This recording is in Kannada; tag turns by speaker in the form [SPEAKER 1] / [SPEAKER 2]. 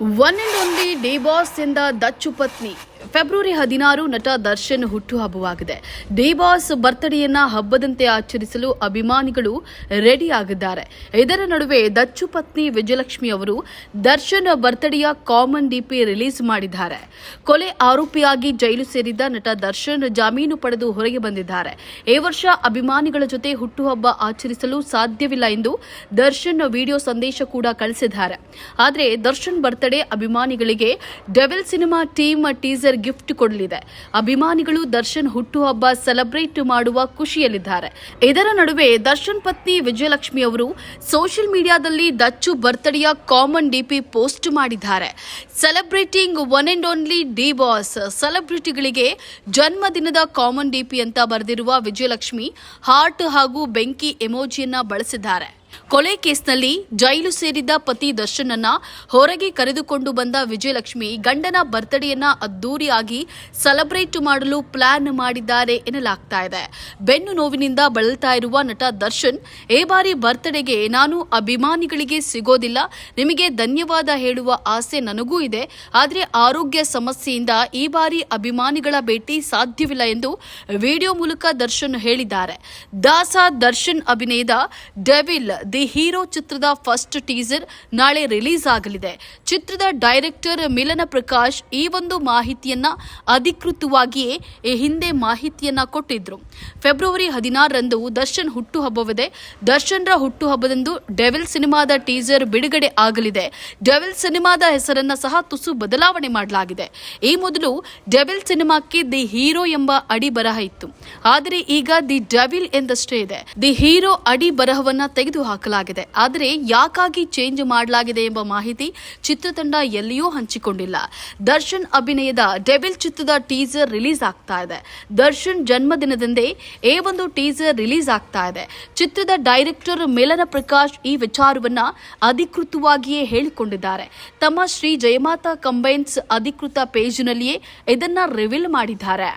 [SPEAKER 1] One and only D boss ಎಂದ ದಚ್ಚು ಪತ್ನಿ ಫೆಬ್ರವರಿ ಹದಿನಾರು ನಟ ದರ್ಶನ್ ಹುಟ್ಟುಹಬ್ಬವಾಗಿದೆ. ಡಿ ಬಾಸ್ ಬರ್ತ್ಡೇಯನ್ನ ಹಬ್ಬದಂತೆ ಆಚರಿಸಲು ಅಭಿಮಾನಿಗಳು ರೆಡಿ ಆಗಿದ್ದಾರೆ. ಇದರ ನಡುವೆ ದಚ್ಚು ಪತ್ನಿ ವಿಜಯಲಕ್ಷ್ಮಿ ಅವರು ದರ್ಶನ್ ಬರ್ತ್ಡೇಯ ಕಾಮನ್ ಡಿಪಿ ರಿಲೀಸ್ ಮಾಡಿದ್ದಾರೆ. ಕೊಲೆ ಆರೋಪಿಯಾಗಿ ಜೈಲು ಸೇರಿದ್ದ ನಟ ದರ್ಶನ್ ಜಾಮೀನು ಪಡೆದು ಹೊರಗೆ ಬಂದಿದ್ದಾರೆ. ಈ ವರ್ಷ ಅಭಿಮಾನಿಗಳ ಜೊತೆ ಹುಟ್ಟುಹಬ್ಬ ಆಚರಿಸಲು ಸಾಧ್ಯವಿಲ್ಲ ಎಂದು ದರ್ಶನ್ ವಿಡಿಯೋ ಸಂದೇಶ ಕೂಡ ಕಳಿಸಿದ್ದಾರೆ. ಆದರೆ ದರ್ಶನ್ ಬರ್ತ್ಡೇ ಅಭಿಮಾನಿಗಳಿಗೆ Devil cinema team teaser gift ಕೊಡಲಿದೆ. ಅಭಿಮಾನಿಗಳು ದರ್ಶನ್ ಹುಟ್ಟುಹಬ್ಬ ಸೆಲೆಬ್ರೇಟ್ ಮಾಡುವ ಖುಷಿಯಲ್ಲಿದ್ದಾರೆ. ಇದರ ನಡುವೆ ದರ್ಶನ್ ಪತ್ನಿ ವಿಜಯಲಕ್ಷ್ಮಿ ಅವರು ಸೋಷಿಯಲ್ ಮೀಡಿಯಾದಲ್ಲಿ ದಚ್ಚು ಬರ್ತ್ಡೇಯ ಕಾಮನ್ ಡಿಪಿ ಪೋಸ್ಟ್ ಮಾಡಿದ್ದಾರೆ. Celebrating one and only D boss ಸೆಲೆಬ್ರಿಟಿಗಳಿಗೆ ಜನ್ಮದಿನದ ಕಾಮನ್ ಡಿಪಿ ಅಂತ ಬರೆದಿರುವ ವಿಜಯಲಕ್ಷ್ಮಿ ಹಾರ್ಟ್ ಹಾಗೂ ಬೆಂಕಿ ಎಮೋಜಿಯನ್ನ ಬಳಸಿದ್ದಾರೆ. ಕೊಲೆ ಕೇಸ್ನಲ್ಲಿ ಜೈಲು ಸೇರಿದ್ದ ಪತಿ ದರ್ಶನನ್ನ ಹೊರಗೆ ಕರೆದುಕೊಂಡು ಬಂದ ವಿಜಯಲಕ್ಷ್ಮಿ ಗಂಡನ ಬರ್ತ್ಡೇಯನ್ನ ಅದ್ದೂರಿಯಾಗಿ ಸೆಲೆಬ್ರೇಟ್ ಮಾಡಲು ಪ್ಲಾನ್ ಮಾಡಿದ್ದಾರೆ ಎನ್ನಲಾಗ್ತಾ ಇದೆ. ಬೆನ್ನು ನೋವಿನಿಂದ ಬಳಲ್ತಾ ಇರುವ ನಟ ದರ್ಶನ್, ಈ ಬಾರಿ ಬರ್ತ್ಡೇಗೆ ನಾನು ಅಭಿಮಾನಿಗಳಿಗೆ ಸಿಗೋದಿಲ್ಲ. ನಿಮಗೆ ಧನ್ಯವಾದ ಹೇಳುವ ಆಸೆ ನನಗೂ ಇದೆ. ಆದರೆ ಆರೋಗ್ಯ ಸಮಸ್ಯೆಯಿಂದ ಈ ಬಾರಿ ಅಭಿಮಾನಿಗಳ ಭೇಟಿ ಸಾಧ್ಯವಿಲ್ಲ ಎಂದು ವಿಡಿಯೋ ಮೂಲಕ ದರ್ಶನ್ ಹೇಳಿದ್ದಾರೆ. ದಾಸ ದರ್ಶನ್ ಅಭಿನಯದ ಡೆವಿಲ್ ದಿ ಹೀರೋ ಚಿತ್ರದ ಫಸ್ಟ್ ಟೀಸರ್ ನಾಳೆ ರಿಲೀಸ್ ಆಗಲಿದೆ. ಚಿತ್ರದ ಡೈರೆಕ್ಟರ್ ಮಿಲನ ಪ್ರಕಾಶ್ ಈ ಒಂದು ಮಾಹಿತಿಯನ್ನ ಅಧಿಕೃತವಾಗಿಯೇ ಈ ಹಿಂದೆ ಮಾಹಿತಿಯನ್ನ ಕೊಟ್ಟಿದ್ರು. ಫೆಬ್ರವರಿ ಹದಿನಾರರಂದು ದರ್ಶನ್ ಹುಟ್ಟುಹಬ್ಬವಿದೆ. ದರ್ಶನ್ರ ಹುಟ್ಟುಹಬ್ಬದಂದು ಡೆವಿಲ್ ಸಿನಿಮಾದ ಟೀಸರ್ ಬಿಡುಗಡೆ ಆಗಲಿದೆ. ಡೆವಿಲ್ ಸಿನಿಮಾದ ಹೆಸರನ್ನ ಸಹ ತುಸು ಬದಲಾವಣೆ ಮಾಡಲಾಗಿದೆ. ಈ ಮೊದಲು ಡೆವಿಲ್ ಸಿನಿಮಾಕ್ಕೆ ದಿ ಹೀರೋ ಎಂಬ ಅಡಿ ಬರಹ ಇತ್ತು. ಆದರೆ ಈಗ ದಿ ಡೆವಿಲ್ ಎಂದಷ್ಟೇ ಇದೆ. ದಿ ಹೀರೋ ಅಡಿ ಬರಹವನ್ನ ತೆಗೆದು ಹಾಕಲಾಗಿದೆ. ಆದರೆ ಯಾಕಾಗಿ ಚೇಂಜ್ ಮಾಡಲಾಗಿದೆ ಎಂಬ ಮಾಹಿತಿ ಚಿತ್ರತಂಡ ಎಲ್ಲಿಯೂ ಹಂಚಿಕೊಂಡಿಲ್ಲ. ದರ್ಶನ್ ಅಭಿನಯದ ಡೆವಿಲ್ ಚಿತ್ರದ ಟೀಸರ್ ರಿಲೀಸ್ ಆಗ್ತಾ ಇದೆ. ದರ್ಶನ್ ಜನ್ಮದಿನದಂದೇ ಈ ಒಂದು ಟೀಸರ್ ರಿಲೀಸ್ ಆಗ್ತಾ ಇದೆ. ಚಿತ್ರದ ಡೈರೆಕ್ಟರ್ ಮಿಲನ ಪ್ರಕಾಶ್ ಈ ವಿಚಾರವನ್ನ ಅಧಿಕೃತವಾಗಿಯೇ ಹೇಳಿಕೊಂಡಿದ್ದಾರೆ. ತಮ್ಮ ಶ್ರೀ ಜಯಮಾತಾ ಕಂಬೈನ್ಸ್ ಅಧಿಕೃತ ಪೇಜ್ನಲ್ಲಿಯೇ ಇದನ್ನ ರಿವೀಲ್ ಮಾಡಿದ್ದಾರೆ.